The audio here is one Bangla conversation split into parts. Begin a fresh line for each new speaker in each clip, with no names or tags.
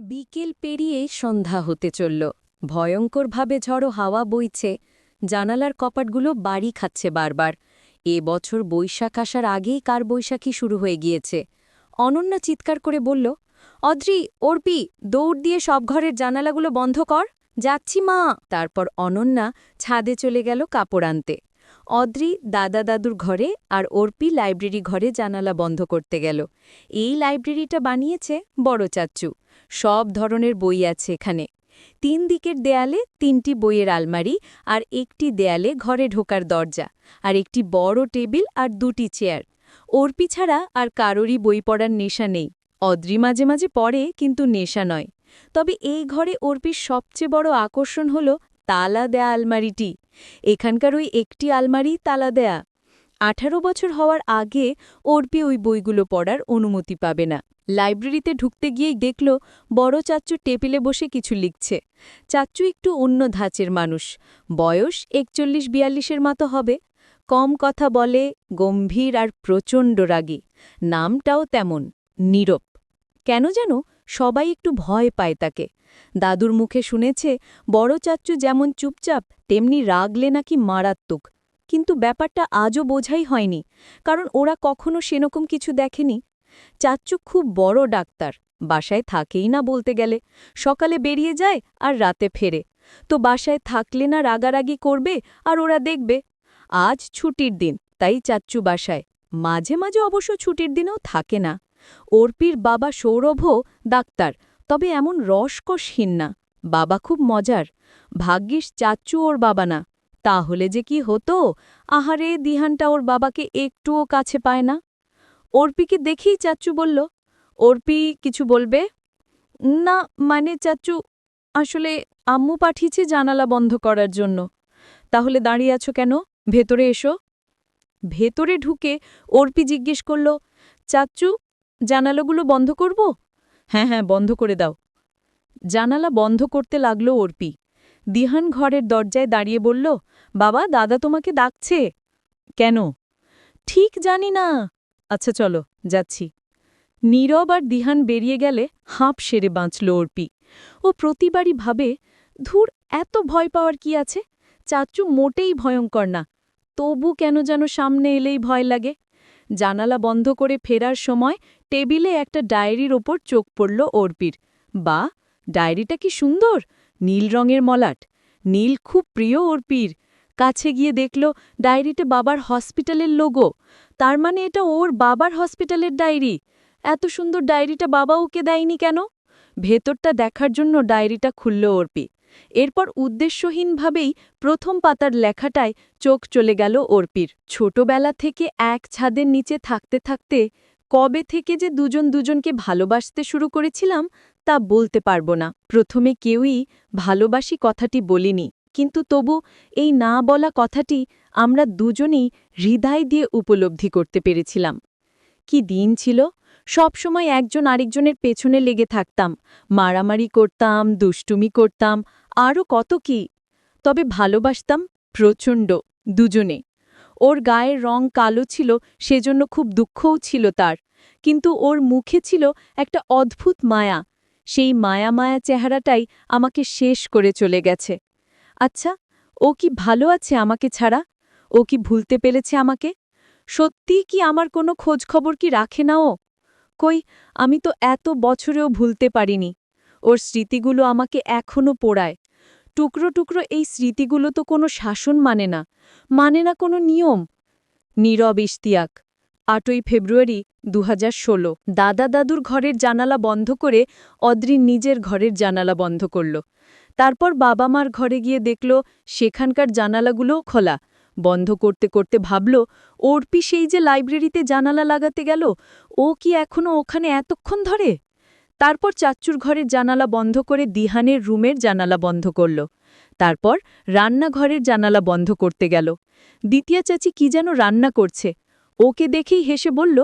বিকেল পেরিয়ে সন্ধ্যা হতে চলল। ভয়ঙ্করভাবে ঝড়ো হাওয়া বইছে, জানালার কপাটগুলো বাড়ি খাচ্ছে বারবার। এ বছর বৈশাখ আসার আগেই কার বৈশাখী শুরু হয়ে গিয়েছে। অনন্যা চিৎকার করে বলল, অদ্রি, অর্পি, দৌড় দিয়ে সব ঘরের জানালাগুলো বন্ধ কর, যাচ্ছি মা। তারপর অনন্যা ছাদে চলে গেল কাপড় আনতে। অদ্রি দাদা দাদুর ঘরে আর অর্পি লাইব্রেরি ঘরে জানালা বন্ধ করতে গেল। এই লাইব্রেরিটা বানিয়েছে বড় চাচ্চু। সব ধরনের বই আছে এখানে। তিন দিকের দেয়ালে তিনটি বইয়ের আলমারি আর একটি দেয়ালে ঘরে ঢোকার দরজা, আর একটি বড় টেবিল আর দুটি চেয়ার। অর্পি ছাড়া আর কারোরই বই পড়ার নেশা নেই। অদ্রি মাঝে মাঝে পড়ে কিন্তু নেশা নয়। তবে এই ঘরে অর্পির সবচেয়ে বড় আকর্ষণ হল তালা দেয়া আলমারিটি। এখানকার ওই একটি আলমারি তালা দেয়া। আঠারো বছর হওয়ার আগে অর্পি ওই বইগুলো পড়ার অনুমতি পাবে না। লাইব্রেরিতে ঢুকতে গিয়েই দেখল বড় চাচ্চু টেবিলে বসে কিছু লিখছে। চাচ্চু একটু অন্য ধাঁচের মানুষ। বয়স একচল্লিশ বিয়াল্লিশের মতো হবে। কম কথা বলে, গম্ভীর আর প্রচণ্ড রাগী। নামটাও তেমন, নীরব। কেন যেন সবাই একটু ভয় পায় তাকে। দাদুর মুখে শুনেছে, বড় চাচ্চু যেমন চুপচাপ, তেমনি রাগলে নাকি মারাত্মক। কিন্তু ব্যাপারটা আজও বোঝাই হয়নি, কারণ ওরা কখনো সেরকম কিছু দেখেনি। চাচ্চু খুব বড় ডাক্তার, বাসায় থাকেই না বলতে গেলে। সকালে বেরিয়ে যায় আর রাতে ফেরে। তো বাসায় থাকলে না রাগারাগি করবে আর ওরা দেখবে। আজ ছুটির দিন, তাই চাচ্চু বাসায়। মাঝে মাঝে অবশ্য ছুটির দিনেও থাকে না। অর্পির বাবা সৌরভও ডাক্তার, তবে এমন রসকসহীন না। বাবা খুব মজার। ভাগ্যিস চাচ্চু ওর বাবা না। তাহলে যে কি হতো? আহারে, দিহানটা ওর বাবাকে একটুও কাছে পায় না। অর্পিকে দেখেই চাচ্চু বলল, অর্পি, কিছু বলবে? না মানে চাচ্চু আসলে আম্মু পাঠিয়েছে জানালা বন্ধ করার জন্য। তাহলে দাঁড়িয়ে আছো কেন? ভেতরে এসো। ভেতরে ঢুকে? অর্পি জিজ্ঞেস করল চাচ্চু জানালাগুলো বন্ধ করব? হ্যাঁ হ্যাঁ বন্ধ করে দাও। জানালা বন্ধ করতে লাগল অর্পি। দিহান ঘরের দরজায় দাঁড়িয়ে বলল বাবা, দাদা তোমাকে ডাকছে। কেন? ঠিক জানি না। আচ্ছা চলো, যাচ্ছি। নীরব আর দিহান বেরিয়ে গেলে হাঁপ সেরে বাঁচল অর্পি। ও প্রতিবারই ভাবে, ধুর, এত ভয় পাওয়ার কি আছে? চাচ্চু মোটেই ভয়ঙ্কর না। তবু কেন যেন সামনে এলেই ভয় লাগে। জানালা বন্ধ করে ফেরার সময় টেবিলে একটা ডায়েরির ওপর চোখ পড়ল অর্পির। বা, ডায়েরিটা কি সুন্দর? নীল রঙের মলাট। নীল খুব প্রিয় অর্পির। কাছে গিয়ে দেখল ডায়েরিতে বাবার হসপিটালের লোগো। তার মানে এটা ওর বাবার হসপিটালের ডায়েরি। এত সুন্দর ডায়েরিটা বাবা ওকে দেয়নি কেন? ভেতরটা দেখার জন্য ডায়েরিটা খুলল অর্পি। এরপর উদ্দেশ্যহীনভাবেই প্রথম পাতার লেখাটায় চোখ চলে গেল অর্পির। ছোটবেলা থেকে এক ছাদের নিচে থাকতে থাকতে কবে থেকে যে দুজন দুজনকে ভালোবাসতে শুরু করেছিলাম তা বলতে পারব না। প্রথমে কেউই ভালোবাসি কথাটি বলিনি। কিন্তু তবু এই না বলা কথাটি আমরা দুজনেই হৃদয় দিয়ে উপলব্ধি করতে পেরেছিলাম। কি দিন ছিল? সবসময় একজন আরেকজনের পেছনে লেগে থাকতাম, মারামারি করতাম, দুষ্টুমি করতাম, আরও কত কি? তবে ভালোবাসতাম প্রচণ্ড দুজনে। ওর গায়ের রং কালো ছিল, সেজন্য খুব দুঃখও ছিল তার। কিন্তু ওর মুখে ছিল একটা অদ্ভুত মায়া। সেই মায়া মায়া চেহারাটাই আমাকে শেষ করে চলে গেছে। আচ্ছা ও কি ভালো আছে আমাকে ছাড়া? ও কি ভুলতে পেরেছে আমাকে? সত্যিই কি আমার কোনো খোঁজ খবর কি রাখে না ও? কই, আমি তো এত বছরেও ভুলতে পারিনি। ওর স্মৃতিগুলো আমাকে এখনও পোড়ায়। টুকরো টুকরো এই স্মৃতিগুলো তো কোনো শাসন মানে না। মানে না কোনো নিয়ম। নীরব ইশতিয়াক আটই ফেব্রুয়ারি দু হাজার ষোলো। দাদা দাদুর ঘরের জানালা বন্ধ করে অদ্রি নিজের ঘরের জানালা বন্ধ করল। তারপর বাবা মার ঘরে গিয়ে দেখল সেখানকার জানালাগুলোও খোলা। বন্ধ করতে করতে ভাবল, অর্পি সেই যে লাইব্রেরিতে জানালা লাগাতে গেল, ও কি এখনও ওখানে এতক্ষণ ধরে? তারপর চাচ্চুর ঘরের জানালা বন্ধ করে দিহানের রুমের জানালা বন্ধ করল। তারপর রান্নাঘরের জানালা বন্ধ করতে গেল। দ্বিতীয় চাচি কি যেন রান্না করছে। ওকে দেখেই হেসে বলল,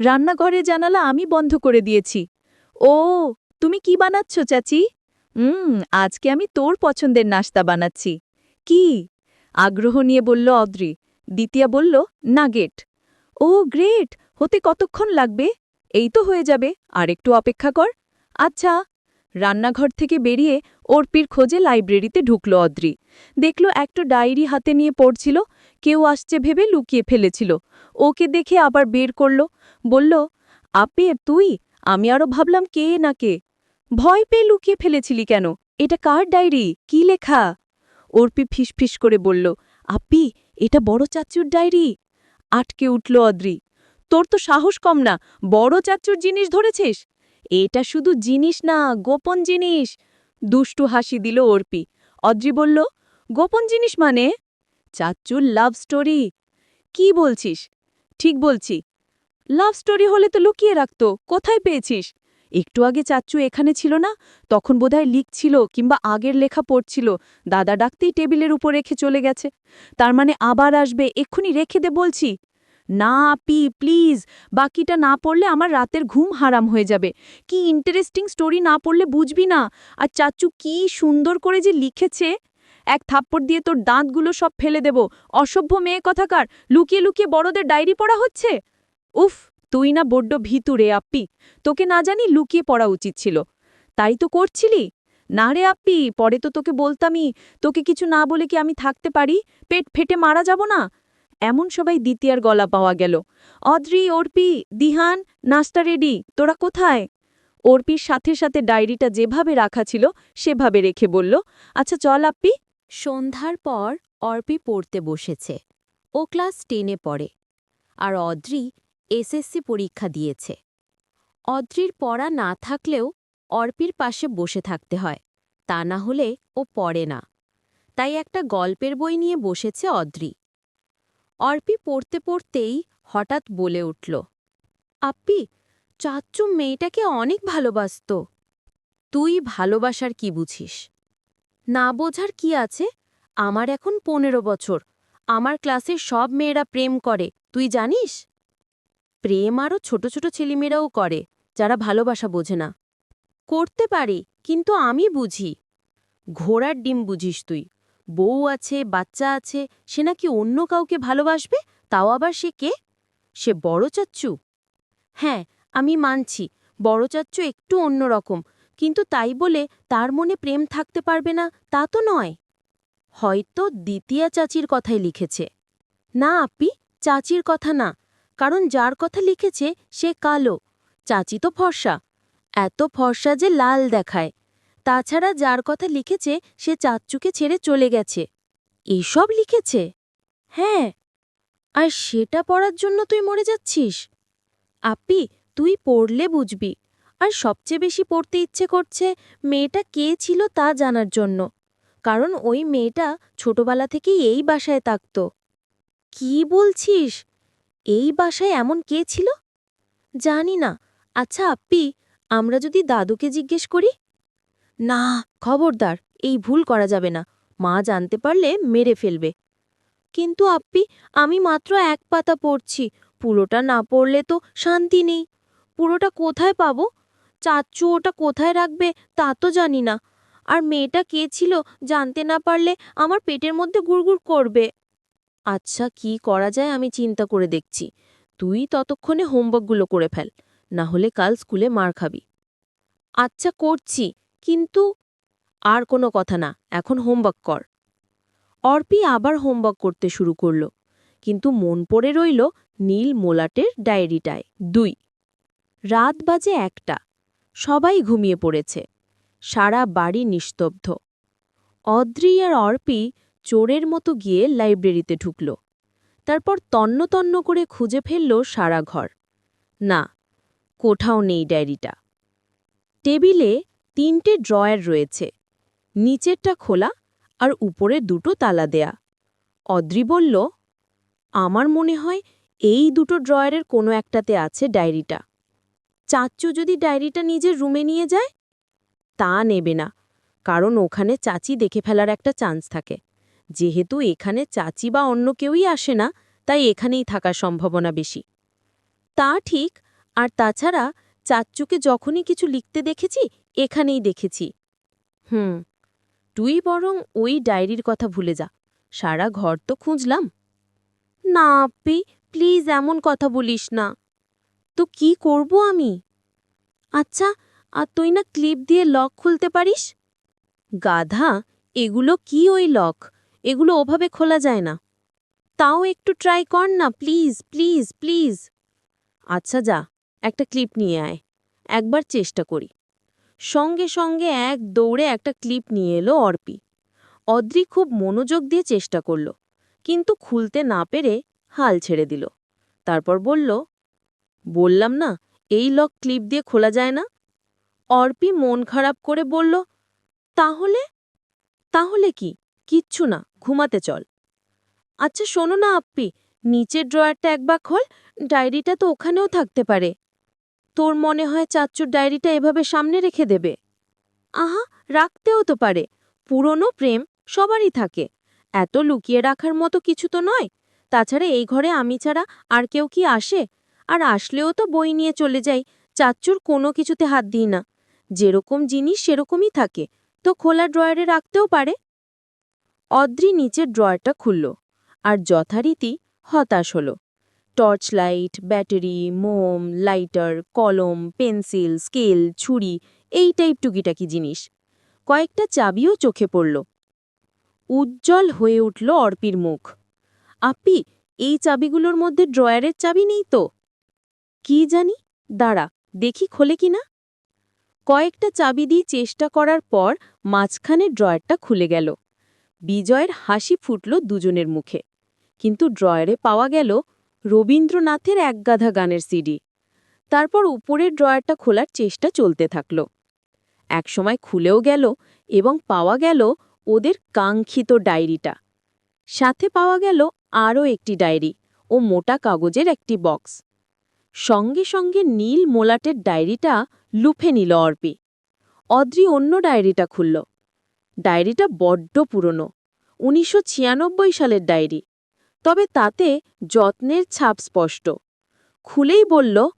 রান্নাঘরে জানালা আমি বন্ধ করে দিয়েছি। ও, তুমি কি বানাচ্ছ চাচি? হুম আজকে আমি তোর পছন্দের নাস্তা বানাচ্ছি। কি? আগ্রহ নিয়ে বলল অদ্রি। দ্বিতীয়া বলল, নাগেট। ও, গ্রেট! হতে কতক্ষণ লাগবে? এই তো হয়ে যাবে। আর একটু অপেক্ষা কর। আচ্ছা
রান্নাঘর থেকে বেরিয়ে অর্পির খোঁজে লাইব্রেরিতে ঢুকল অদ্রি। দেখল একটা ডায়েরি হাতে নিয়ে পড়ছিল, কেউ আসছে ভেবে লুকিয়ে ফেলেছিল। ওকে দেখে আবার বের করল, বলল, আপে, তুই? আমি আরও ভাবলাম কে না কে? ভয় পেয়ে লুকিয়ে ফেলেছিলি কেন? এটা কার ডায়েরি? কি লেখা? অর্পি ফিসফিস করে বলল, আপি, এটা বড় চাচুর ডায়েরি। আটকে উঠল অদ্রি, তোর তো সাহস কম না, বড় চাচুর জিনিস ধরেছিস? এটা শুধু জিনিস না, গোপন জিনিস। দুষ্টু হাসি দিল অর্পি। অদ্রি বলল, গোপন জিনিস মানে? চাচুর লাভ স্টোরি কি বলছিস? ঠিক বলছি। লাভ স্টোরি হলে তো লুকিয়ে রাখতো। কোথায় পেয়েছিস? একটু আগে চাচ্চু এখানে ছিল না? তখন বোধহয় লিখছিল কিংবা আগের লেখা পড়ছিল। দাদা ডাকতেই টেবিলের উপর রেখে চলে গেছে। তার মানে আবার আসবে। এক্ষুনি রেখে দে বলছি। না পি, প্লিজ। বাকিটা না পড়লে আমার রাতের ঘুম হারাম হয়ে যাবে। কি ইন্টারেস্টিং স্টোরি না পড়লে বুঝবি না। আর চাচু কি সুন্দর করে যে লিখেছে। এক থাপ্পড় দিয়ে তোর দাঁতগুলো সব ফেলে দেব। অসভ্য মেয়ে কথাকার। লুকিয়ে লুকিয়ে বড়দের ডায়েরি পড়া হচ্ছে? উফ, তুই না বড্ড ভীতু রে আপ্পি। তোকে না জানি লুকিয়ে পড়া উচিত ছিল। তাই তো করছিলি? না রে আপ্পি, পরে তো তোকে বলতামই। তোকে কিছু না বলে কি আমি থাকতে পারি? পেট ফেটে মারা যাব না? এমন সবাই দ্বিতীয়ার গলা পাওয়া গেল। অদ্রি, অর্পি, দিহান, নাস্তা রেডি, তোরা কোথায়? অর্পির সাথে সাথে ডায়েরিটা যেভাবে রাখা ছিল, সেভাবে রেখে বলল আচ্ছা চল আপ্পি। সন্ধ্যার পর অর্পি পড়তে বসেছে। ও ক্লাস টেনে পড়ে। আর অদ্রি এসএসসি পরীক্ষা দিয়েছে। অদ্রির পড়া না থাকলেও অর্পির পাশে বসে থাকতে হয়। তা না হলে ও পড়ে না। তাই একটা গল্পের বই নিয়ে বসেছে অদ্রি। অর্পি পড়তে পড়তেই হঠাৎ বলে উঠল আপ্পি চাচ্চু মেয়েটাকে অনেক ভালোবাসত। তুই ভালোবাসার কি বুঝিস? না বোঝার কি আছে? আমার এখন পনেরো বছর। আমার ক্লাসের সব মেয়েরা প্রেম করে, তুই জানিস? প্রেম আরও ছোট ছোট ছেলেমেয়েরাও করে, যারা ভালোবাসা বোঝে না। করতে পারি, কিন্তু আমি বুঝি। ঘোড়ার ডিম বুঝিস তুই। বউ আছে, বাচ্চা আছে, সে নাকি অন্য কাউকে ভালোবাসবে? তাও আবার সে কে? সে বড় চাচ্চু। হ্যাঁ আমি মানছি, বড় চাচ্চু একটু অন্যরকম কিন্তু তাই বলে তার মনে প্রেম থাকতে পারবে না, তা তো নয়। হয়তো দ্বিতীয়া চাচির কথাই লিখেছে। না, আপি, চাচির কথা না, কারণ যার কথা লিখেছে সে কালো, চাচি তো ফর্সা। এত ফর্সা যে লাল দেখায়। তাছাড়া যার কথা লিখেছে, সে চাচ্চুকে ছেড়ে চলে গেছে। এসব লিখেছে? হ্যাঁ। আর সেটা পড়ার জন্য তুই মরে যাচ্ছিস? আপি, তুই পড়লে বুঝবি। আর সবচেয়ে বেশি পড়তে ইচ্ছে করছে মেয়েটা কে ছিল তা জানার জন্য। কারণ ওই মেয়েটা ছোটবেলা থেকেই এই বাসায় থাকত। কি বলছিস? এই বাসায় এমন কে ছিল? জানি না। আচ্ছা আপ্পি আমরা যদি দাদুকে জিজ্ঞেস করি? না, খবরদার, এই ভুল করা যাবে না। মা জানতে পারলে মেরে ফেলবে। কিন্তু আপ্পি, আমি মাত্র এক পাতা পড়ছি। পুরোটা না পড়লে তো শান্তি নেই। পুরোটা কোথায় পাবো? চাচ্চু ওটা কোথায় রাখবে তা তো জানি না। আর মেয়েটা কে ছিল জানতে না পারলে আমার পেটের মধ্যে গুড়গুড় করবে। আচ্ছা কি করা যায় আমি চিন্তা করে দেখছি। তুই ততক্ষণে হোমওয়ার্কগুলো করে ফেল, না হলে কাল স্কুলে মার খাবি। আচ্ছা করছি। কিন্তু আর কোনো কথা না, এখন হোমওয়ার্ক কর। অর্পি আবার হোমওয়ার্ক করতে শুরু করল, কিন্তু মন পড়ে রইল নীল মোলাটের ডায়েরিটায়। দুই। রাত বাজে একটা, সবাই ঘুমিয়ে পড়েছে, সারা বাড়ি নিস্তব্ধ। অদ্রি আর অর্পি চোরের মতো গিয়ে লাইব্রেরিতে ঢুকল, তারপর তন্ন তন্ন করে খুঁজে ফেলল সারা ঘর। না কোথাও নেই ডায়েরিটা। টেবিলে তিনটে ড্রয়ার রয়েছে। নিচেরটা খোলা আর উপরে দুটো তালা দেয়া। অদ্রি বলল, আমার মনে হয় এই দুটো ড্রয়ারের কোনো একটাতে আছে ডায়েরিটা। চাচ্চু যদি ডায়েরিটা নিজের রুমে নিয়ে যায়, তা নেবে না, কারণ ওখানে চাচি দেখে ফেলার একটা চান্স থাকে। যেহেতু এখানে চাচি বা অন্য কেউই আসে না, তাই এখানেই থাকার সম্ভাবনা বেশি। তা ঠিক, আর তাছাড়া চাচ্চুকে যখনই কিছু লিখতে দেখেছি এখানেই দেখেছি। হুম, তুই বরং ওই ডায়েরির কথা ভুলে যা। সারা ঘর তো খুঁজলাম। না আপি প্লিজ এমন কথা বলিস না। তো কি করব আমি? আচ্ছা আর তুই না ক্লিপ দিয়ে লক খুলতে পারিস? গাধা, এগুলো কি ওই লক এগুলো ওভাবে খোলা যায় না। তাও একটু ট্রাই কর না প্লিজ প্লিজ প্লিজ আচ্ছা যা, একটা ক্লিপ নিয়ে আয়। একবার চেষ্টা করি। সঙ্গে সঙ্গে এক দৌড়ে একটা ক্লিপ নিয়ে এলো অর্পি। অদ্রি খুব মনোযোগ দিয়ে চেষ্টা করল, কিন্তু খুলতে না পেরে হাল ছেড়ে দিল। তারপর বলল, বললাম না, এই লক ক্লিপ দিয়ে খোলা যায় না? অর্পি মন খারাপ করে বলল, তাহলে? তাহলে কি? কিচ্ছু না, ঘুমাতে চল। আচ্ছা শোনো না আপ্পি, নিচের ড্রয়ারটা একবার খোল, ডায়েরিটা তো ওখানেও থাকতে পারে। তোর মনে হয় চাচ্চুর ডায়েরিটা এভাবে সামনে রেখে দেবে? আহা, রাখতেও তো পারে। পুরনো প্রেম সবারই থাকে। এত লুকিয়ে রাখার মতো কিছু তো নয়। তাছাড়া এই ঘরে আমি ছাড়া আর কেউ কি আসে? আর আসলেও তো বই নিয়ে চলে যাই। চাচ্চুর কোনো কিছুতে হাত দিই না। যেরকম জিনিস সেরকমই থাকে। তো খোলা ড্রয়ারে রাখতেও পারে? অদ্রি নিচের ড্রয়ারটা খুলল। আর যথারীতি হতাশ হল। টর্চ লাইট ব্যাটারি মোম লাইটার কলম পেন্সিল স্কেল ছুরি, এই টাইপ টুকিটাকি জিনিস। কয়েকটা চাবিও চোখে পড়ল। উজ্জ্বল হয়ে উঠল অর্পির মুখ। আপি, এই চাবিগুলোর মধ্যে ড্রয়ারের চাবি নেই তো? কি জানি? দাঁড়া, দেখি খোলে কিনা। কয়েকটা চাবি দিয়ে চেষ্টা করার পর মাঝখানে ড্রয়ারটা খুলে গেল। বিজয়ের হাসি ফুটল দুজনের মুখে। কিন্তু ড্রয়ারে পাওয়া গেল রবীন্দ্রনাথের একগাধা গানের সিডি তারপর উপরের ড্রয়ারটা খোলার চেষ্টা চলতে থাকল। একসময় খুলেও গেল এবং পাওয়া গেল ওদের কাঙ্ক্ষিত ডায়েরিটা। সাথে পাওয়া গেল আরও একটি ডায়েরি ও মোটা কাগজের একটি বক্স। সঙ্গে সঙ্গে নীল মোলাটের ডায়েরিটা লুফে নিল অর্পি। অদ্রি অন্য ডায়েরিটা খুলল। ডায়েরিটা বড্ড পুরনো, উনিশশো ছিয়ানব্বই সালের ডায়েরি। তবে তাতে যত্নের ছাপ স্পষ্ট। খুলেই বলল,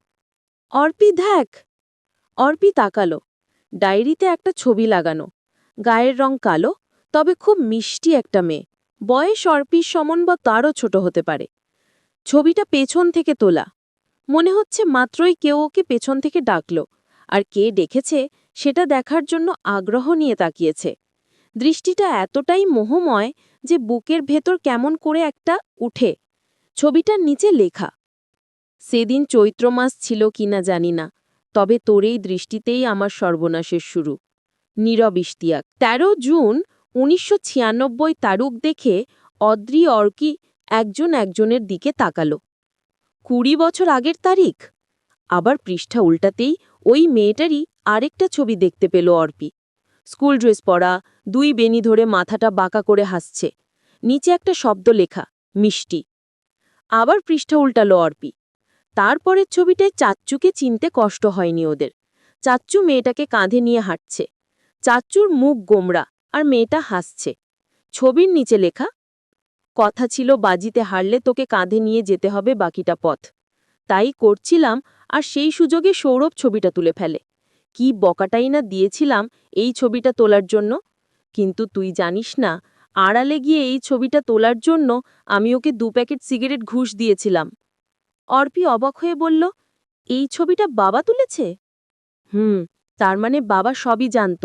অর্পি দেখ অর্পি তাকালো। ডায়েরিতে একটা ছবি লাগানো। গায়ের রং কালো, তবে খুব মিষ্টি একটা মেয়ে। বয়স অর্পির সমন বা তারও ছোট হতে পারে। ছবিটা পেছন থেকে তোলা। মনে হচ্ছে মাত্রই কেউ ওকে পেছন থেকে ডাকল। আর কে ডেকেছে, সেটা দেখার জন্য আগ্রহ নিয়ে তাকিয়েছে। দৃষ্টিটা এতটাই মোহময় যে বুকের ভেতর কেমন করে একটা উঠে। ছবিটার নিচে লেখা, সেদিন চৈত্র মাস ছিল কিনা জানি না, তবে তোর এই দৃষ্টিতেই আমার সর্বনাশের শুরু। নীরব ইশতিয়াক। তেরো জুন উনিশশো ছিয়ানব্বই তারুক দেখে অদ্রি অর্কি একজন একজনের দিকে তাকালো। কুড়ি বছর আগের তারিখ? আবার পৃষ্ঠা উল্টাতেই ওই মেয়েটারই আরেকটা ছবি দেখতে পেল অর্পি। স্কুল ড্রেস পরা, দুই বেনি ধরে মাথাটা বাঁকা করে হাসছে। নিচে একটা শব্দ লেখা, মিষ্টি। আবার পৃষ্ঠা উল্টালো অর্পি। তারপরের ছবিটায় চাচ্চুকে চিনতে কষ্ট হয়নি ওদের। চাচ্চু মেয়েটাকে কাঁধে নিয়ে হাঁটছে। চাচ্চুর মুখ গোমরা আর মেয়েটা হাসছে। ছবির নিচে লেখা, কথা ছিল বাজিতে হারলে তোকে কাঁধে নিয়ে যেতে হবে বাকিটা পথ। তাই করছিলাম আর সেই সুযোগে সৌরভ ছবিটা তুলে ফেলে। কি বকাটাই না দিয়েছিলাম এই ছবিটা তোলার জন্য? কিন্তু তুই জানিস না, আড়ালে গিয়ে এই ছবিটা তোলার জন্য আমি ওকে দু প্যাকেট সিগারেট ঘুষ দিয়েছিলাম। অর্পি অবাক হয়ে বলল, এই ছবিটা বাবা তুলেছে? হুম, তার মানে বাবা সবই জানত।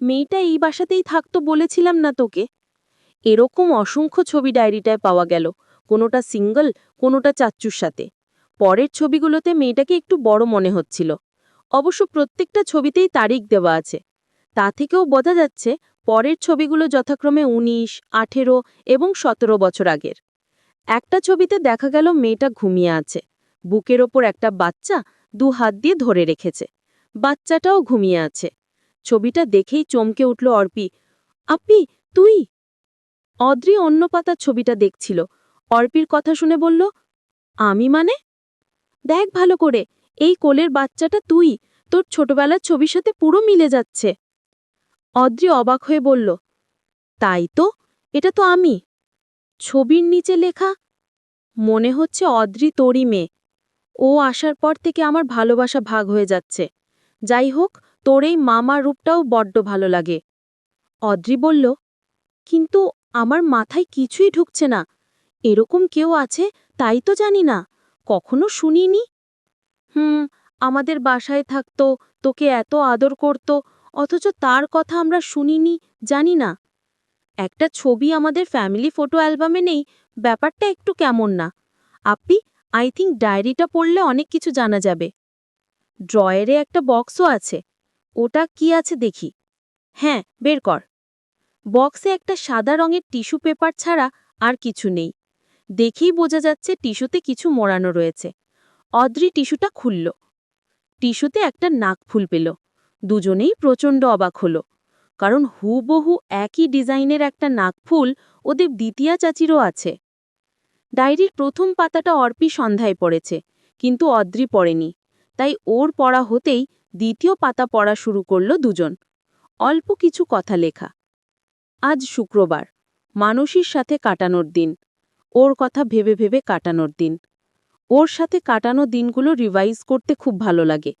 মেয়েটা এই বাসাতেই থাকতো বলেছিলাম না তোকে। এরকম অসংখ্য ছবি ডায়েরিটায় পাওয়া গেল, কোনোটা সিঙ্গল, কোনোটা চাচ্চুর সাথে। পরের ছবিগুলোতে মেয়েটাকে একটু বড় মনে হচ্ছিল। অবশ্য প্রত্যেকটা ছবিতেই তারিখ দেওয়া আছে। তা থেকেও বোঝা যাচ্ছে, পরের ছবিগুলো যথাক্রমে ১৯ আঠেরো এবং সতেরো বছর আগের। একটা ছবিতে দেখা গেল মেয়েটা ঘুমিয়ে আছে। বুকের ওপর একটা বাচ্চা দু হাত দিয়ে ধরে রেখেছে। বাচ্চাটাও ঘুমিয়ে আছে। ছবিটা দেখেই চমকে উঠল অর্পি। আপি, তুই? অদ্রি অন্য পাতার ছবিটা দেখছিল। অর্পির কথা শুনে বলল, আমি মানে? দেখ ভালো করে এই কোলের বাচ্চাটা তুই। তোর ছোটবেলার ছবির সাথে পুরো মিলে যাচ্ছে। অদ্রি অবাক হয়ে বলল, তাই তো, এটা তো আমি। ছবির নিচে লেখা, মনে হচ্ছে অদ্রি তোরই মেয়ে। ও আসার পর থেকে আমার ভালোবাসা ভাগ হয়ে যাচ্ছে। যাই হোক, তোর এই মামার রূপটাও বড্ড ভালো লাগে। অদ্রি বলল, কিন্তু আমার মাথায় কিছুই ঢুকছে না। এরকম কেউ আছে, তাই তো জানি না। কখনো শুনিনি? হুম, আমাদের বাসায় থাকতো, তোকে এত আদর করত, অথচ তার কথা আমরা শুনিনি, জানি না। একটা ছবি আমাদের ফ্যামিলি ফটো অ্যালবামে নেই, ব্যাপারটা একটু কেমন না। আপনি আই থিঙ্ক ডায়েরিটা পড়লে অনেক কিছু জানা যাবে। ড্রয়ারে একটা বক্সও আছে। ওটা কি আছে দেখি। হ্যাঁ বের কর। বক্সে একটা সাদা রঙের টিস্যু পেপার ছাড়া আর কিছু নেই। দেখেই বোঝা যাচ্ছে টিস্যুতে কিছু মোড়ানো রয়েছে। অদ্রি টিস্যুটা খুলল। টিস্যুতে একটা নাকফুল পেল। দুজনেই প্রচণ্ড অবাক হলো। কারণ হুবহু একই ডিজাইনের একটা নাকফুল ওদের দ্বিতীয়া চাচিরও আছে। ডায়েরির প্রথম পাতাটা অর্পি সন্ধ্যায় পড়েছে, কিন্তু অদ্রি পড়েনি। তাই ওর পড়া হতেই দ্বিতীয় পাতা পড়া শুরু করল দুজন। অল্প কিছু কথা লেখা। আজ শুক্রবার, মানসীর সাথে কাটানোর দিন। ওর কথা ভেবে ভেবে কাটানোর দিন। ওর সাথে কাটানো দিনগুলো রিভাইজ করতে খুব ভালো লাগে।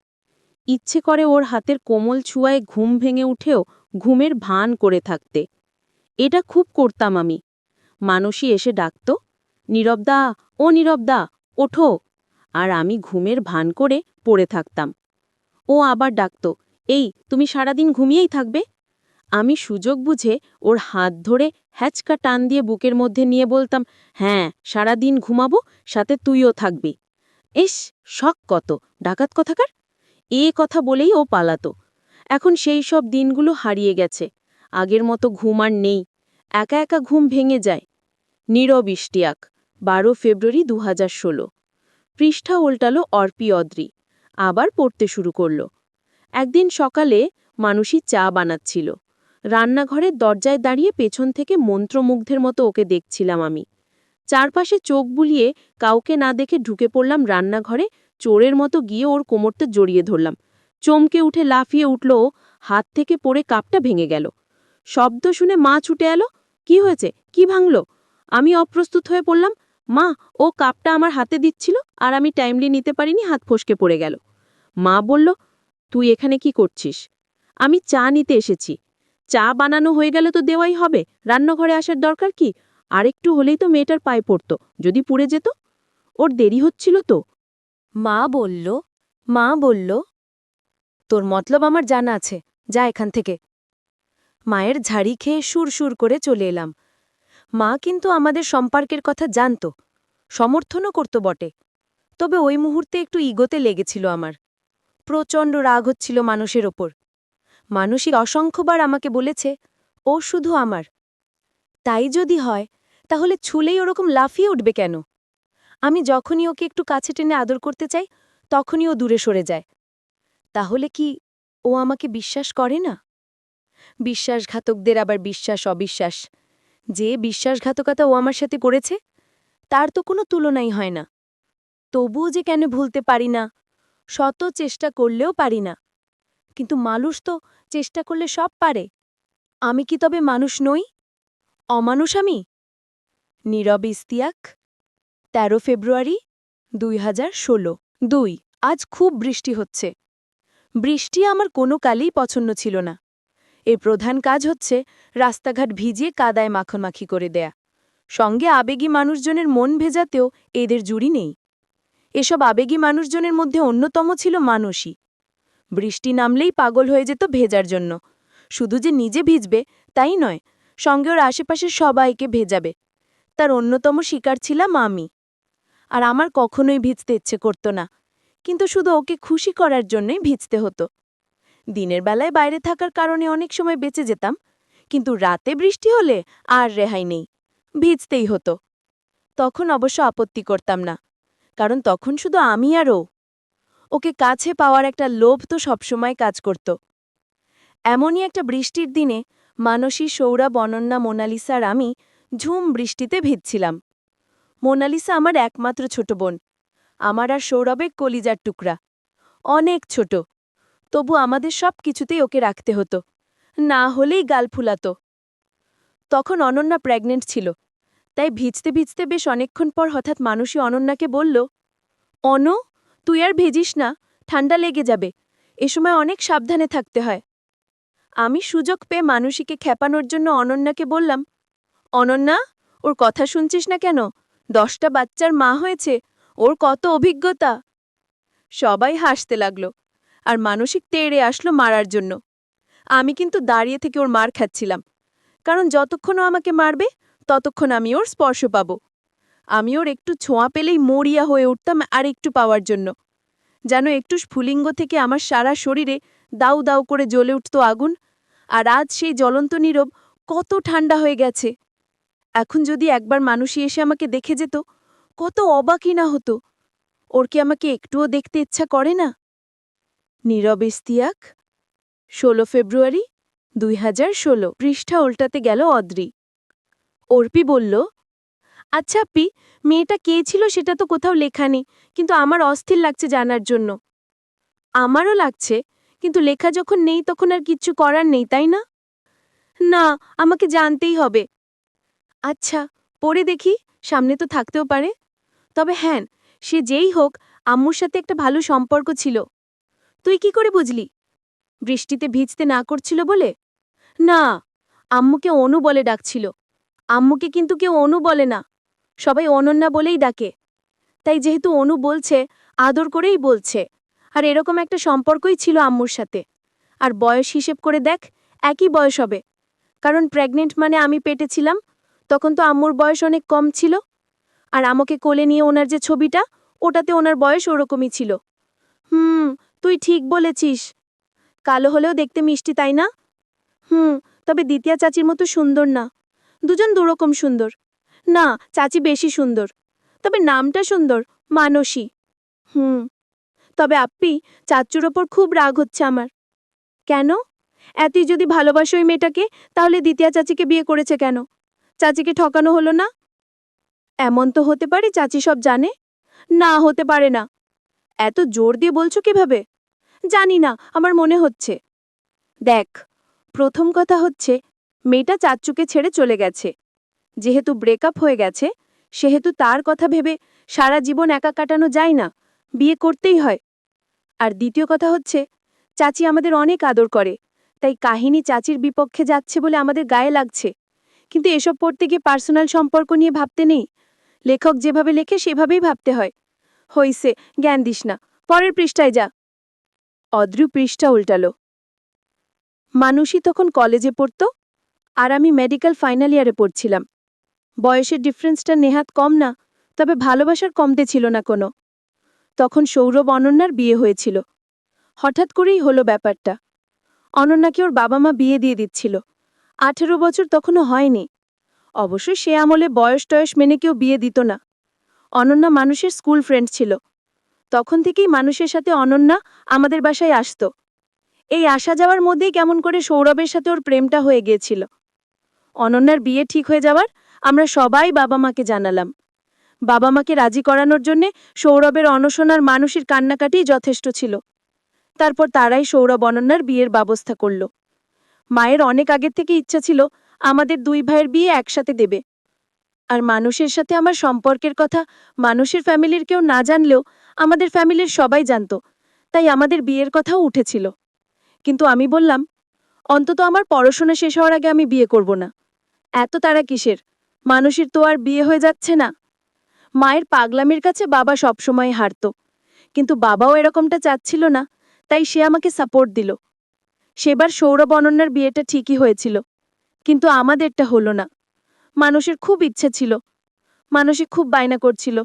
ইচ্ছে করে ওর হাতের কোমল ছুয়ায় ঘুম ভেঙে উঠেও ঘুমের ভান করে থাকতে। এটা খুব করতাম আমি। মানসী এসে ডাকত নীরবদা ও নীরবদা ওঠো। আর আমি ঘুমের ভান করে পড়ে থাকতাম। ও আবার ডাকত, এই, তুমি সারাদিন ঘুমিয়েই থাকবে? আমি সুযোগ বুঝে ওর হাত ধরে হ্যাচকা টান দিয়ে বুকের মধ্যে নিয়ে বলতাম হ্যাঁ সারাদিন ঘুমাবো, সাথে তুইও থাকবি। ইস, শখ কত, ডাকাত কথাকার? এ কথা বলেই ও পালাতো। এখন সেই সব দিনগুলো হারিয়ে গেছে, আগের মতো ঘুম আর নেই, একা একা ঘুম ভেঙে যায়। নীরব ইষ্টিয়াক বারো ফেব্রুয়ারি দু হাজার ষোলো। পৃষ্ঠা উল্টালো অর্পি অদ্রি, আবার পড়তে শুরু করল। একদিন সকালে মানুষই চা বানাচ্ছিল। রান্নাঘরের দরজায় দাঁড়িয়ে পেছন থেকে মন্ত্রমুগ্ধের মতো ওকে দেখছিলাম আমি। চারপাশে চোখ বুলিয়ে কাউকে না দেখে ঢুকে পড়লাম রান্নাঘরে, চোরের মতো গিয়ে ওর কোমরটা জড়িয়ে ধরলাম। চমকে উঠে লাফিয়ে উঠল হাত থেকে পড়ে কাপটা ভেঙে গেল। শব্দ শুনে মা ছুটে এলো, কি হয়েছে? কি ভাঙল? আমি অপ্রস্তুত হয়ে পড়লাম, মা, ও কাপটা আমার হাতে দিচ্ছিল আর আমি টাইমলি নিতে পারিনি, হাত ফসকে পড়ে গেল। মা বলল, তুই এখানে কি করছিস? আমি চা নিতে এসেছি। চা বানানো হয়ে গেলে তো দেওয়াই হবে। রান্নাঘরে আসার দরকার কি? আরেকটু হলেই তো মেয়েটার পায়ে পড়ত। যদি পুড়ে যেত? ওর দেরি হচ্ছিল তো।
মা বলল মা বলল, তোর মতলব আমার জানা আছে। যা এখান থেকে। মায়ের ঝাড়ি খেয়ে সুর সুর করে চলে এলাম। মা কিন্তু আমাদের সম্পর্কের কথা জানত, সমর্থনও করত বটে। তবে ওই মুহূর্তে একটু ইগোতে লেগেছিল আমার। প্রচণ্ড রাগ হচ্ছিল মানুষের ওপর। মানসিক অসংখ্যবার আমাকে বলেছে, ও শুধু আমার। তাই যদি হয়, তাহলে ছুলেই ওরকম লাফিয়ে উঠবে কেন? আমি যখনই ওকে একটু কাছে টেনে আদর করতে চাই, তখনই ও দূরে সরে যায়। তাহলে কি ও আমাকে বিশ্বাস করে না? বিশ্বাসঘাতকদের আবার বিশ্বাস, অবিশ্বাস। যে বিশ্বাসঘাতকতা ও আমার সাথে করেছে, তার তো কোনো তুলনাই হয় না। তবুও যে কেন ভুলতে পারি না? শত চেষ্টা করলেও পারি না। কিন্তু মানুষ তো চেষ্টা করলে সব পারে। আমি কি তবে মানুষ নই? অমানুষ আমি? নীরব ইস্তিয়াক, তেরো ফেব্রুয়ারি দুই হাজার ষোলো। দুই। আজ খুব বৃষ্টি হচ্ছে। বৃষ্টি আমার কোনো কালেই পছন্দ ছিল না। এর প্রধান কাজ হচ্ছে রাস্তাঘাট ভিজিয়ে কাদায় মাখনমাখি করে দেয়া। সঙ্গে আবেগী মানুষজনের মন ভেজাতেও এদের জুড়ি নেই। এসব আবেগী মানুষজনের মধ্যে অন্যতম ছিল মানুষই। বৃষ্টি নামলেই পাগল হয়ে যেত ভেজার জন্য। শুধু যে নিজে ভিজবে, তাই নয়, সঙ্গে ওর আশেপাশের সবাইকে ভেজাবে। তার অন্যতম শিকার ছিলাম আমি। আর আমার কখনোই ভিজতে ইচ্ছে করত না, কিন্তু শুধু ওকে খুশি করার জন্যই ভিজতে হতো। দিনের বেলায় বাইরে থাকার কারণে অনেক সময় বেঁচে যেতাম, কিন্তু রাতে বৃষ্টি হলে আর রেহাই নেই, ভিজতেই হতো। তখন অবশ্য আপত্তি করতাম না, কারণ তখন শুধু আমি আর ও। ওকে কাছে পাওয়ার একটা লোভ তো সবসময় কাজ করত। এমনই একটা বৃষ্টির দিনে মানসী, সৌরভ, অনন্যা মোনালিসার আমি ঝুম বৃষ্টিতে ভিজছিলাম। মোনালিসা আমার একমাত্র ছোট বোন। আমার আর সৌরভের কলিজার টুকরা। অনেক ছোট। তবু আমাদের সব কিছুতেই ওকে রাখতে হতো। না হলেই গাল ফুলাতো। তখন অনন্যা প্রেগনেন্ট ছিল। তাই ভিজতে ভিজতে বেশ অনেকক্ষণ পর হঠাৎ মানুষই অনন্যাকে বলল, অন তুই আর ভেজিস না, ঠান্ডা লেগে যাবে। এ সময় অনেক সাবধানে থাকতে হয়। আমি সুযোগ পেয়ে মানুষীকে খেপানোর জন্য অনন্যাকে বললাম, অনন্যা, ওর কথা শুনছিস না কেন? দশটা বাচ্চার মা হয়েছে, ওর কত অভিজ্ঞতা? সবাই হাসতে লাগল, আর মানসিক তেড়ে আসলো মারার জন্য। আমি কিন্তু দাঁড়িয়ে থেকে ওর মার খাচ্ছিলাম, কারণ যতক্ষণ ও আমাকে মারবে, ততক্ষণ আমি ওর স্পর্শ পাব। আমি ওর একটু ছোঁয়া পেলেই মরিয়া হয়ে উঠতাম আর একটু পাওয়ার জন্য। যেন একটু স্ফুলিঙ্গ থেকে আমার সারা শরীরে দাউ দাউ করে জ্বলে উঠত আগুন, আর আজ সেই জ্বলন্ত নীরব কত ঠান্ডা হয়ে গেছে। এখন যদি একবার মানুষই এসে আমাকে দেখে যেত, কত অবাকই না হতো। ওর কি আমাকে একটুও দেখতে ইচ্ছা করে না? নীরব ইস্তিয়াক, ষোলো ফেব্রুয়ারি দুই হাজার ষোলো, পৃষ্ঠা উল্টাতে গেল অদ্রি। অর্পি বলল আচ্ছা আপি মেয়েটা কে ছিল সেটা তো কোথাও লেখা নেই, কিন্তু আমার অস্থির লাগছে জানার জন্য। আমারও লাগছে, কিন্তু লেখা যখন নেই তখন আর কিচ্ছু করার নেই, তাই না? না, আমাকে জানতেই হবে। আচ্ছা পড়ে দেখি, সামনে তো থাকতেও পারে। তবে হ্যাঁ সে যেই হোক, আম্মুর সাথে একটা ভালো সম্পর্ক ছিল। তুই কি করে বুঝলি? বৃষ্টিতে ভিজতে না করছিল বলে? না, আম্মুকে অনু বলে ডাকছিল। আম্মুকে কিন্তু কেউ অনু বলে না। সবাই অনন্যা বলেই ডাকে। তাই যেহেতু অনু বলছে, আদর করেই বলছে। আর এরকম একটা সম্পর্কই ছিল আম্মুর সাথে। আর বয়স হিসেব করে দেখ, একই বয়স হবে। কারণ প্রেগনেন্ট মানে আমি পেটে ছিলাম, তখন তো আম্মুর বয়স অনেক কম ছিল। আর আমাকে কোলে নিয়ে ওনার যে ছবিটা, ওটাতে ওনার বয়স ওরকমই ছিল। হুম, তুই ঠিক বলেছিস। কালো হলেও দেখতে মিষ্টি, তাই না? হুম, তবে দ্বিতীয় চাচির মতো সুন্দর না। দুজন দুরকম সুন্দর। না, চাচি বেশি সুন্দর। তবে নামটা সুন্দর, মানসী। হুম। তবে আপ্পি, চাচুর ওপর খুব রাগ হচ্ছে আমার। কেন? এতই যদি ভালোবাসো ওই মেয়েটাকে, তাহলে দ্বিতীয় চাচিকে বিয়ে করেছে কেন? চাচিকে ঠকানো হলো না? এমন তো হতে পারে চাচি সব জানে? না, হতে পারে না। এত জোর দিয়ে বলছো কীভাবে? জানি না, আমার মনে হচ্ছে। দেখ, প্রথম কথা হচ্ছে, মেয়েটা চাচ্চুকে ছেড়ে চলে গেছে। যেহেতু ব্রেকআপ হয়ে গেছে, সেহেতু তার কথা ভেবে সারা জীবন একা কাটানো যায় না, বিয়ে করতেই হয়। আর দ্বিতীয় কথা হচ্ছে, চাচি আমাদের অনেক আদর করে, তাই কাহিনী চাচির বিপক্ষে যাচ্ছে বলে আমাদের গায়ে লাগছে। কিন্তু এসব পড়তে গিয়ে পার্সোনাল সম্পর্ক নিয়ে ভাবতে নেই। লেখক যেভাবে লেখে, সেভাবেই ভাবতে হয়। হইছে, জ্ঞান দিস না, পরের পৃষ্ঠায় যা। অদ্রু পৃষ্ঠা উল্টালো। মানুষই তখন কলেজে পড়ত, আর আমি মেডিকেল ফাইনাল ইয়ারে পড়ছিলাম। বয়সের ডিফারেন্সটা নেহাত কম না, তবে ভালোবাসার কমতে ছিল না কোনো। তখন সৌরভ অনন্যার বিয়ে হয়েছিল। হঠাৎ করেই হলো ব্যাপারটা। অনন্যাকে ওর বাবা মা বিয়ে দিয়ে দিচ্ছিল। আঠেরো বছর তখনও হয়নি। অবশ্য সে আমলে বয়স টয়স মেনে কেউ বিয়ে দিত না। অনন্যা মানুষের স্কুল ফ্রেন্ড ছিল। তখন থেকেই মানুষের সাথে অনন্যা আমাদের বাসায় আসত। এই আসা যাওয়ার মধ্যেই কেমন করে সৌরভের সাথে ওর প্রেমটা হয়ে গিয়েছিল। অনন্যার বিয়ে ঠিক হয়ে যাওয়ার আমরা সবাই বাবা মাকে জানালাম। বাবা মাকে রাজি করানোর জন্যে সৌরভের অনশনার মানুষের কান্নাকাটিই যথেষ্ট ছিল। তারপর তারাই সৌরভ অনন্যার বিয়ের ব্যবস্থা করল। মায়ের অনেক আগের থেকে ইচ্ছা ছিল আমাদের দুই ভাইয়ের বিয়ে একসাথে দেবে। আর মানুষের সাথে আমার সম্পর্কের কথা মানুষের ফ্যামিলির কেউ না জানলেও আমাদের ফ্যামিলির সবাই জানত, তাই আমাদের বিয়ের কথাও উঠেছিল। কিন্তু আমি বললাম, অন্তত আমার পড়াশোনা শেষ হওয়ার আগে আমি বিয়ে করব না। এত তারা কিসের? মানুষের তো আর বিয়ে হয়ে যাচ্ছে না। মায়ের পাগলামির কাছে বাবা সবসময় হারত। কিন্তু বাবাও এরকমটা চাচ্ছিল না, তাই সে আমাকে সাপোর্ট দিল। সেবার সৌরভ অনন্যার বিয়েটা ঠিকই হয়েছিল, কিন্তু আমাদেরটা হলো না। মানুষের খুব ইচ্ছে ছিল, মানুষে খুব বায়না করছিল।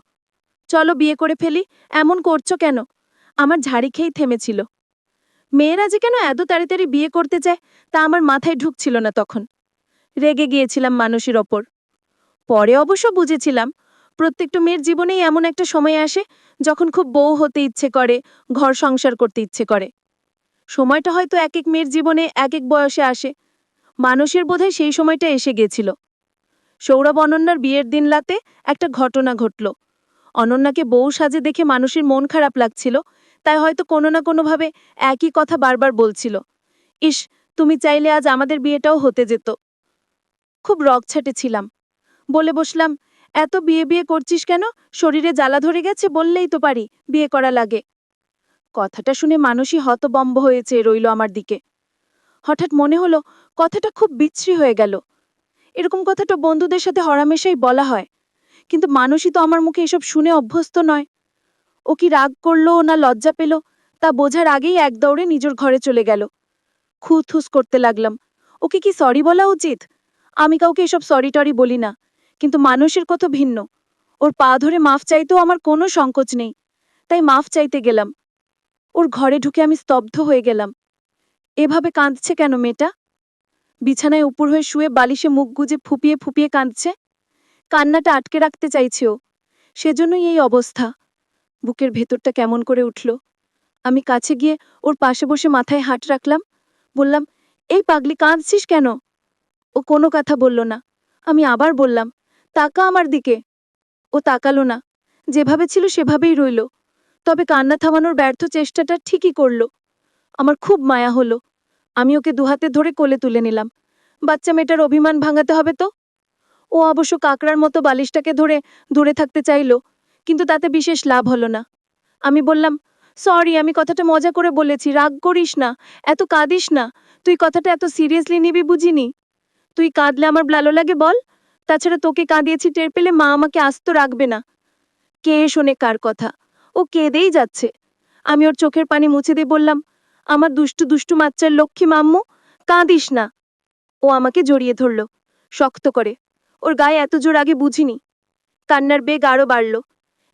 চলো বিয়ে করে ফেলি, এমন করছ কেন? আমার ঝাড়ি খেয়েই থেমেছিল। মেয়েরা যে কেন এত তাড়াতাড়ি বিয়ে করতে চায়, তা আমার মাথায় ঢুকছিল না তখন। রেগে গিয়েছিলাম মানুষের ওপর। পরে অবশ্য বুঝেছিলাম, প্রত্যেকটা মেয়ের জীবনেই এমন একটা সময় আসে যখন খুব বউ হতে ইচ্ছে করে, ঘর সংসার করতে ইচ্ছে করে। সময়টা হয়তো এক এক মেয়ের জীবনে এক এক বয়সে আসে, মানুষের বোধহয় সেই সময়টা এসে গেছিল। সৌরভ অনন্যার বিয়ের দিন রাতে একটা ঘটনা ঘটল। অনন্যাকে বউ সাজে দেখে মানুষের মন খারাপ লাগছিল, তাই হয়তো কোনো না কোনোভাবে একই কথা বারবার বলছিল, ইস, তুমি চাইলে আজ আমাদের বিয়েটাও হতে যেত। খুব রকছাটে ছিলাম। বলে বসলাম, এত বিয়ে বিয়ে করছিস কেন? শরীরে জ্বালা ধরে গেছে বললেই তো পারি, বিয়ে করা লাগে। কথাটা শুনে মানুষই হতবম্ব হয়েছে, রইল আমার দিকে। হঠাৎ মনে হলো, কথাটা খুব বিচ্ছিরি হয়ে গেল। এরকম কথাটা বন্ধুদের সাথে হরামেশাই বলা হয়। কিন্তু মানুষই তো আমার মুখে এসব শুনে অভ্যস্ত নয়। ও কি রাগ করল না লজ্জা পেল, তা বোঝার আগেই এক দৌড়ে নিজের ঘরে চলে গেল। খুঁতহুস করতে লাগলাম, ওকে কি সরি বলা উচিত? আমি কাউকে এসব সরি টরি বলি না। কিন্তু মানুষের কত ভিন্ন। ওর পা ধরে মাফ চাইতেও আমার কোনো সংকোচ নেই। তাই মাফ চাইতে গেলাম। ওর ঘরে ঢুকে আমি স্তব্ধ হয়ে গেলাম। এভাবে কাঁদছে কেন মেয়েটা? বিছানায় উপর হয়ে শুয়ে বালিশে মুখ গুজে ফুপিয়ে ফুপিয়ে কাঁদছে? কান্নাটা আটকে রাখতে চাইছে ও। সেজন্যই এই অবস্থা। বুকের ভেতরটা কেমন করে উঠল। আমি কাছে গিয়ে ওর পাশে বসে মাথায় হাত রাখলাম। বললাম, এই পাগলি, কাঁদছিস কেন? ও কোনো কথা বলল না। আমি আবার বললাম তাকা আমার দিকে। ও তাকালো না। যেভাবে ছিল সেভাবেই রইল। তবে কান্না থামানোর ব্যর্থ চেষ্টাটা ঠিকই করল। আমার খুব মায়া হলো। আমি ওকে দুহাতে ধরে কোলে তুলে নিলাম। বাচ্চা মেয়েটার অভিমান ভাঙাতে হবে তো? ও অবশ্য কাকড়ার মতো বালিশটাকে ধরে দূরে থাকতে চাইল, কিন্তু তাতে বিশেষ লাভ হলো না। আমি বললাম, সরি, আমি কথাটা মজা করে বলেছি। রাগ করিস না। এত কাঁদিস না। তুই কথাটা এত সিরিয়াসলি নিবি বুঝিনি? তুই কাঁদলে আমার ভালো লাগে বল। তাছাড়া তোকে কাঁদিয়েছি টের পেলে মা আমাকে আস্ত রাখবে না। কে শোনে কার কথা? ও কেঁদেই যাচ্ছে। আমি ওর চোখের পানি মুছে দিয়ে বললাম, আমার দুষ্টু দুষ্টু বাচ্চার লক্ষ্মী মাম্মু, কাঁদিস না। ও আমাকে জড়িয়ে ধরল, শক্ত করে। ওর গায়ে এত জোর আগে বুঝিনি। কান্নার বেগ আরও বাড়ল।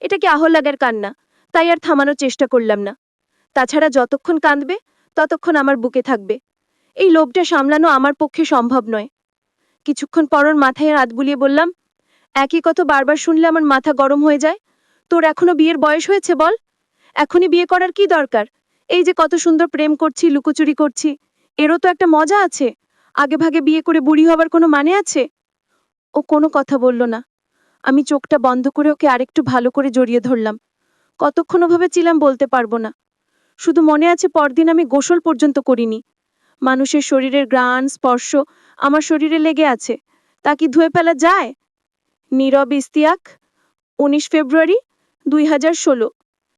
এটা কি আহ্লাগের কান্না? তাই আর থামানোর চেষ্টা করলাম না। তাছাড়া যতক্ষণ কাঁদবে, ততক্ষণ আমার বুকে থাকবে। এই লোভটা সামলানো আমার পক্ষে সম্ভব নয়। কিছুক্ষণ পর ওর মাথায় হাত বুলিয়ে বললাম, একই কথা বারবার শুনলে আমার মাথা গরম হয়ে যায়। তোর এখনও বিয়ের বয়স হয়েছে বল? এখনই বিয়ে করার কি দরকার? এই যে কত সুন্দর প্রেম করছি, লুকোচুরি করছি, এরও তো একটা মজা আছে। আগে ভাগে বিয়ে করে বুড়ি হবার কোনো মানে আছে? ও কোনো কথা বলল না। আমি চোখটা বন্ধ করে ওকে আরেকটু ভালো করে জড়িয়ে ধরলাম। কতক্ষণ ওভাবে ছিলাম বলতে পারব না। শুধু মনে আছে পরদিন আমি গোসল পর্যন্ত করিনি। মানুষের শরীরের গ্রাণ স্পর্শ আমার শরীরে লেগে আছে। তা কি ধুয়ে ফেলা যায়? নীরব ইস্তিয়াক, উনিশ ফেব্রুয়ারি, দুই হাজার ষোলো।